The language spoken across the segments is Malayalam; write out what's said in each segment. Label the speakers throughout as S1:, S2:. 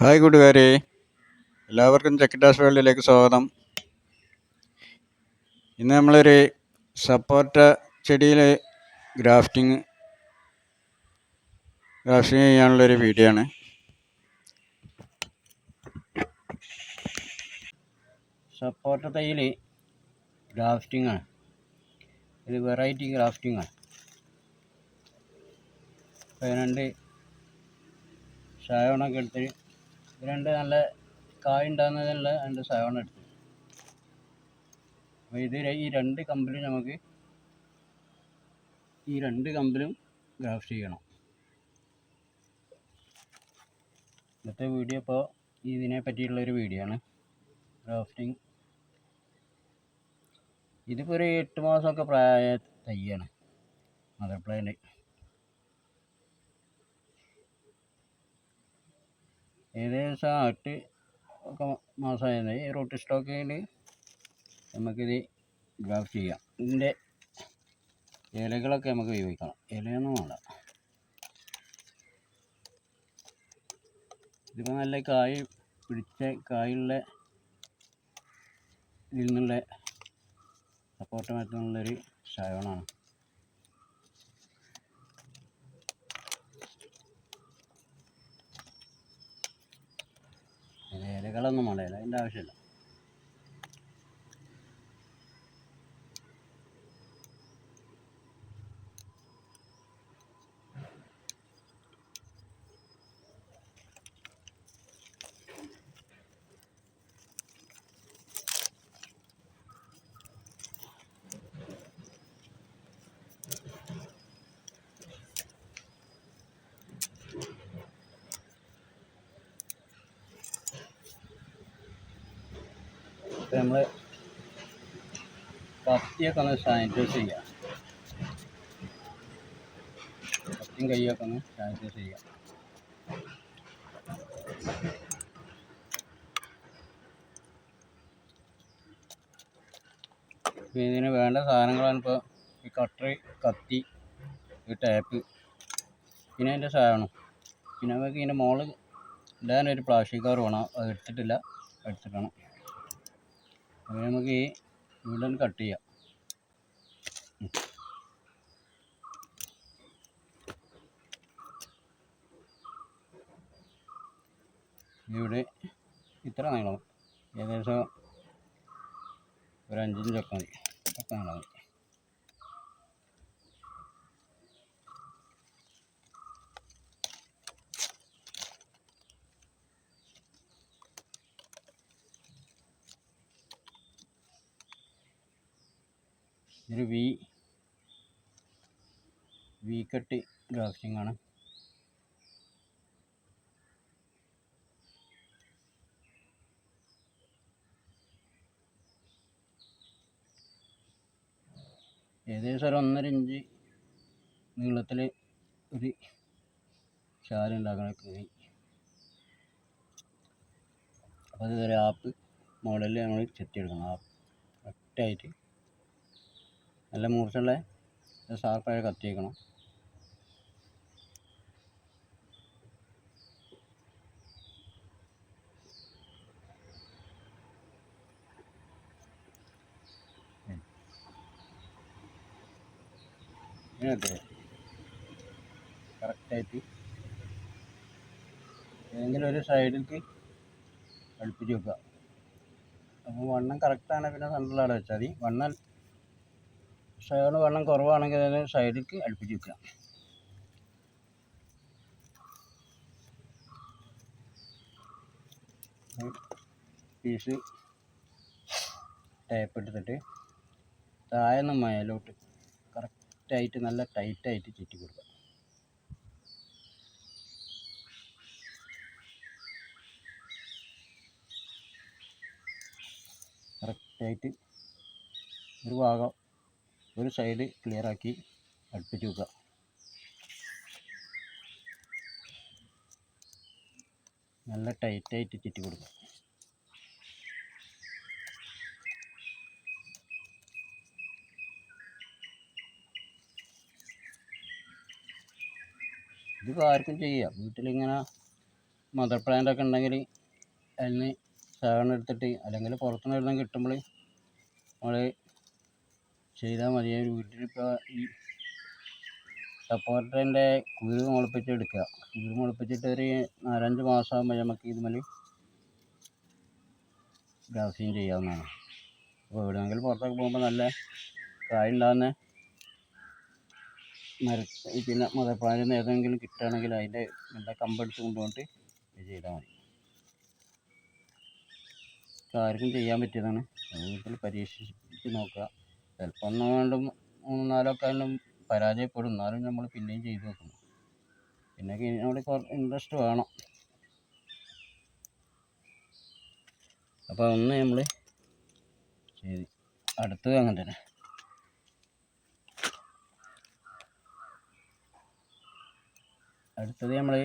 S1: ഹായ് കൂട്ടുകാരെ. എല്ലാവർക്കും ചെക്കിറ്റാസ് വേൾഡിലേക്ക് സ്വാഗതം. ഇന്ന് നമ്മളൊരു സപ്പോർട്ട ചെടിയിൽ ഗ്രാഫ്റ്റിംഗ് ഗ്രാഫ്റ്റിംഗ് ചെയ്യാനുള്ളൊരു വീഡിയോ ആണ്. സപ്പോർട്ട തൈയിൽ ഗ്രാഫ്റ്റിംഗ് ആണ്. ഇത് വെറൈറ്റി ഗ്രാഫ്റ്റിംഗ് ആണ്. രണ്ട് സായോണൊക്കെ എടുത്ത് രണ്ട് നല്ല കായ് ഉണ്ടാകുന്നതിനുള്ള രണ്ട് സായോണ എടുത്തു. അപ്പോൾ ഇത് ഈ രണ്ട് കമ്പിലും നമുക്ക് ഈ രണ്ട് കമ്പിലും ഗ്രാഫ്റ്റ് ചെയ്യണം. ഇന്നത്തെ വീഡിയോ ഇപ്പോൾ ഇതിനെ പറ്റിയുള്ളൊരു വീഡിയോ ആണ്. ഗ്രാഫ്റ്റിംഗ് ഇതിപ്പോൾ ഒരു എട്ട് മാസമൊക്കെ പ്രായ തയ്യാണ് മദർ പ്ലാന്റ്. ഏകദേശം എട്ട് ഒക്കെ മാസമായത് ഈ റൂട്ട് സ്റ്റോക്കിൽ നമുക്കിത് ഗ്രാഫ്റ്റ് ചെയ്യാം. ഇതിന്റെ ഇലകളൊക്കെ നമുക്ക് ഉപയോഗിക്കണം. ഇലയൊന്നും വേണ്ട. ഇതിപ്പോൾ നല്ല കായ് പിടിച്ച കായുള്ള ഇതിൽ നിന്നുള്ള സപ്പോർട്ട് മറ്റുള്ളൊരു സാധനമാണ് ഇലകളൊന്നും വേണ്ട അതിന്റെ ആവശ്യമില്ല. ഇപ്പം നമ്മൾ കത്തിയൊക്കെ ഒന്ന് സാനിറ്റൈസ് ചെയ്യുക കത്തിയും കൈയൊക്കെ ഒന്ന് സാനിറ്റൈസ് ചെയ്യുക അപ്പോൾ ഇതിന് വേണ്ട സാധനങ്ങളാണ് ഇപ്പോൾ ഈ കട്ടറി കത്തി ഈ ടാപ്പ് പിന്നെ അതിന്റെ സാധനം. പിന്നെ നമുക്ക് ഇതിന്റെ മോൾ ഇടാനൊരു പ്ലാസ്റ്റിക് കവർ വേണം. അത് എടുത്തിട്ടില്ല. എടുത്തിക്കണം അത് നമുക്ക് ഈ ഇവിടെ കട്ട് ചെയ്യാം. ഇവിടെ ഇത്ര നീളം. ഏകദേശം ഒരു അഞ്ചിഞ്ചൊക്കെ മതി. ഒക്കെ നീളം മതി. ഇതൊരു വി വി കട്ട് ഗ്രാഫ്റ്റിംഗ് ആണ്. ഏകദേശം ഒരു ഒന്നര ഇഞ്ച് നീളത്തിൽ ഒരു ചാര ഉണ്ടാക്കണ കീറി അപ്പോൾ അത് ആപ്പ് മോഡലിൽ നമ്മൾ ചെത്തിയെടുക്കണം. ആപ്പ് ഒറ്റയായിട്ട് നല്ല മൂർച്ചയുള്ള ഷാർപ്പായ കത്തി വയ്ക്കണം കറക്റ്റായിട്ട് ഏതെങ്കിലും ഒരു സൈഡിലേക്ക് അടുപ്പിച്ച് വെക്കുക. അപ്പോൾ വണ്ണം കറക്റ്റാണ് പിന്നെ സെൻട്രൽ അവിടെ വെച്ചാൽ മതി. വണ്ണം സൈഡ് വെള്ളം കുറവാണെങ്കിൽ അതിന് സൈഡിലേക്ക് അടുപ്പിച്ച് വെക്കുക. പീസ് ടേപ്പ് എടുത്തിട്ട് താഴെ നിന്ന് മേലോട്ട് കറക്റ്റായിട്ട് നല്ല ടൈറ്റായിട്ട് ചുറ്റി കൊടുക്കുക. കറക്റ്റായിട്ട് ഒരു ഭാഗം ഒരു സൈഡ് ക്ലിയർ ആക്കി അടുപ്പിച്ച് വെക്കുക. നല്ല ടൈറ്റായിട്ട് ചുറ്റി കൊടുക്കുക. ഇതിപ്പോൾ ആർക്കും ചെയ്യാം. വീട്ടിലിങ്ങനെ മദർ പ്ലാന്റ് ഒക്കെ ഉണ്ടെങ്കിൽ അതിൽ നിന്ന് സാധനം എടുത്തിട്ട് അല്ലെങ്കിൽ പുറത്തുനിന്ന് എവിടുന്ന് കിട്ടുമ്പോൾ നമ്മൾ ചെയ്താൽ മതി. വീട്ടിലിപ്പോൾ ഈ സപ്പോർട്ടറിന്റെ കുരു മുളപ്പിച്ചെടുക്കുക. കുരു മുളപ്പിച്ചിട്ട് ഒരു നാലഞ്ച് മാസം ആകുമ്പോൾ നമുക്ക് ഇതുമേൽ ഗ്രാസിയും ചെയ്യാവുന്നതാണ്. അപ്പോൾ എവിടെയെങ്കിലും പുറത്തൊക്കെ പോകുമ്പോൾ നല്ല കായ ഉണ്ടാകുന്ന മര പിന്നെ നിന്ന് ഏതെങ്കിലും കിട്ടുകയാണെങ്കിൽ അതിന്റെ നല്ല കമ്പെടുത്ത് കൊണ്ടുപോയിട്ട് ഇത് ചെയ്താൽ മതി. ആർക്കും ചെയ്യാൻ പറ്റിയതാണ്. വീട്ടിൽ പരീക്ഷിച്ച് നോക്കുക. ചിലപ്പോൾ ഒന്നോ രണ്ടും മൂന്നോ നാലോ ഒക്കെ ആയാലും പരാജയപ്പെടും. എന്നാലും നമ്മൾ പിന്നെയും ചെയ്ത് നോക്കും പിന്നെ ഇതിനോട് കുറച്ച് ഇൻട്രസ്റ്റ് വേണം. അപ്പോൾ ഒന്ന് നമ്മൾ ചെയ്ത് അടുത്തത് അങ്ങനെ തന്നെ. അടുത്തത് നമ്മൾ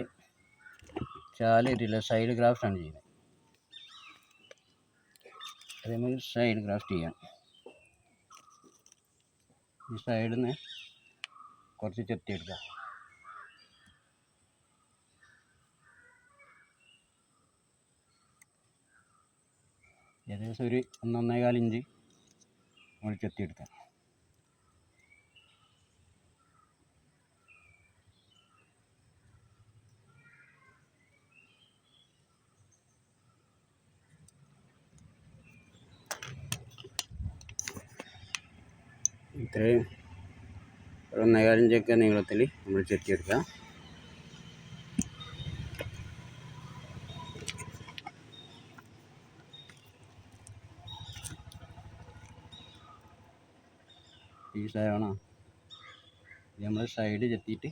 S1: ചാലിട്ടില്ല സൈഡ് ഗ്രാഫ്റ്റ് ആണ് ചെയ്യുന്നത്. അതേമാതിരി സൈഡ് ഗ്രാഫ്റ്റ് ചെയ്യാം. ഈ സൈഡിൽ നിന്ന് കുറച്ച് ചെത്തിയെടുക്കാം ഏകദേശം ഒരു ഒന്നൊന്നേകാൽ ഇഞ്ച് നമ്മൾ ചെത്തിയെടുക്കാം ഇത്രയും ഒരു ഒന്നേകാലിഞ്ചൊക്കെ നീളത്തിൽ നമ്മൾ ചെത്തിയെടുക്കാം ഇത് നമ്മൾ സൈഡ് ചെത്തിയിട്ട്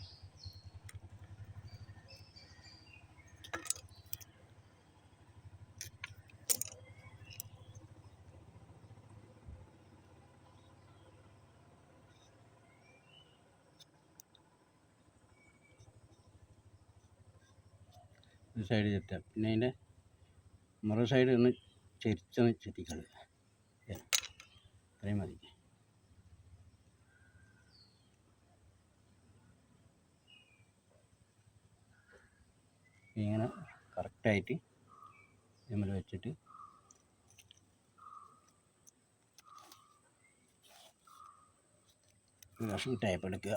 S1: ഒരു സൈഡ് ചെത്തുക പിന്നെ അതിന്റെ മറു സൈഡ് ഒന്ന് ചെരിച്ചൊന്ന് ചെത്തിക്കളയുക അത്രയും മതി. ഇങ്ങനെ കറക്റ്റായിട്ട് നമ്മൾ വെച്ചിട്ട് കഷ്ണം ടൈപ്പ് എടുക്കുക.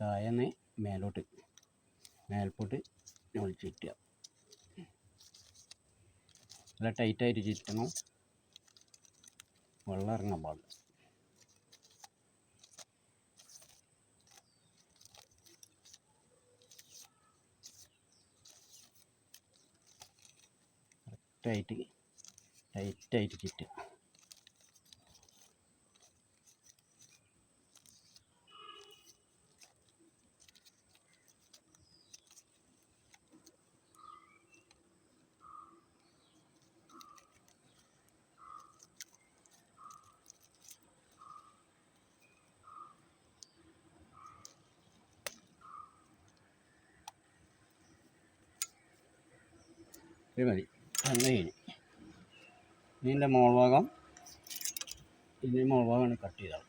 S1: താഴെന്ന് മേലോട്ട് മേൽപോട്ട് നമ്മൾ ചുറ്റുക. നല്ല ടൈറ്റായിട്ട് ചുറ്റണം. വെള്ളം ഇറങ്ങാൻ പാടില്ല. കറക്റ്റായിട്ട് ടൈറ്റായിട്ട് ചുറ്റുക. ഇത് മതി അങ്ങനെ കഴിഞ്ഞു ഇതിന്റെ മോൾ ഭാഗം ഇതിന്റെ മോൾ ഭാഗമാണ് കട്ട് ചെയ്തത്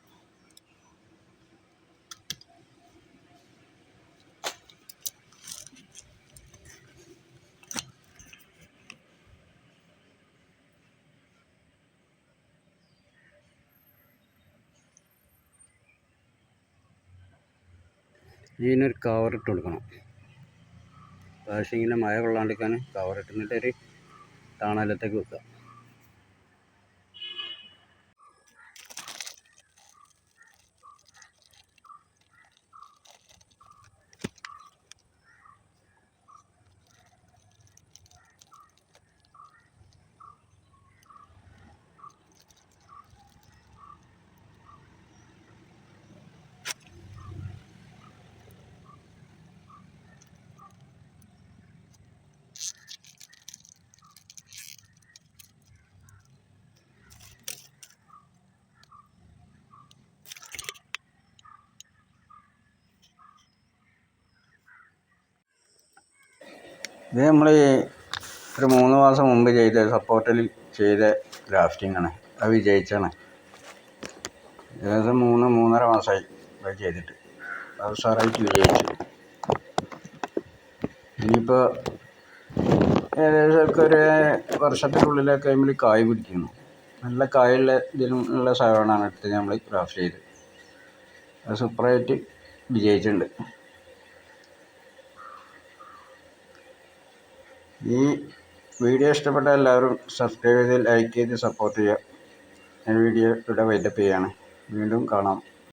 S1: ഇതിനൊരു കവർ ഇട്ട് കൊടുക്കണം. വാഷിങ്ങിന്റെ മഴ കൊള്ളാണ്ടിരിക്കാൻ ഇട്ടിട്ട് ഒരു താണലത്തേക്ക് വെക്കുക. ഇത് നമ്മൾ ഒരു മൂന്ന് മാസം മുമ്പ് ചെയ്ത സപ്പോർട്ടിൽ ചെയ്ത ഗ്രാഫ്റ്റിംഗ് ആണ്. അത് വിജയിച്ചാണ് ഏകദേശം മൂന്ന് മൂന്നര മാസമായി അത് ചെയ്തിട്ട്. അത് സാറായിട്ട് വിജയിച്ചു. ഇനിയിപ്പോൾ ഏകദേശമൊക്കെ ഒരു വർഷത്തിനുള്ളിലൊക്കെ നമ്മൾ കായ് പിടിക്കുന്നു. നല്ല കായുള്ള ഇതിലുള്ള സാധനമാണ് എടുത്ത് നമ്മൾ ക്രാഫ്റ്റ് ചെയ്ത്. അത് സൂപ്പറായിട്ട് വിജയിച്ചിട്ടുണ്ട്. ഈ വീഡിയോ ഇഷ്ടപ്പെട്ട എല്ലാവരും സബ്സ്ക്രൈബ് ചെയ്ത് ലൈക്ക് ചെയ്ത് സപ്പോർട്ട് ചെയ്യുക. ഞാൻ വീഡിയോ ഇവിടെ വൈൻഡപ്പ് ചെയ്യുകയാണ് വീണ്ടും കാണാം.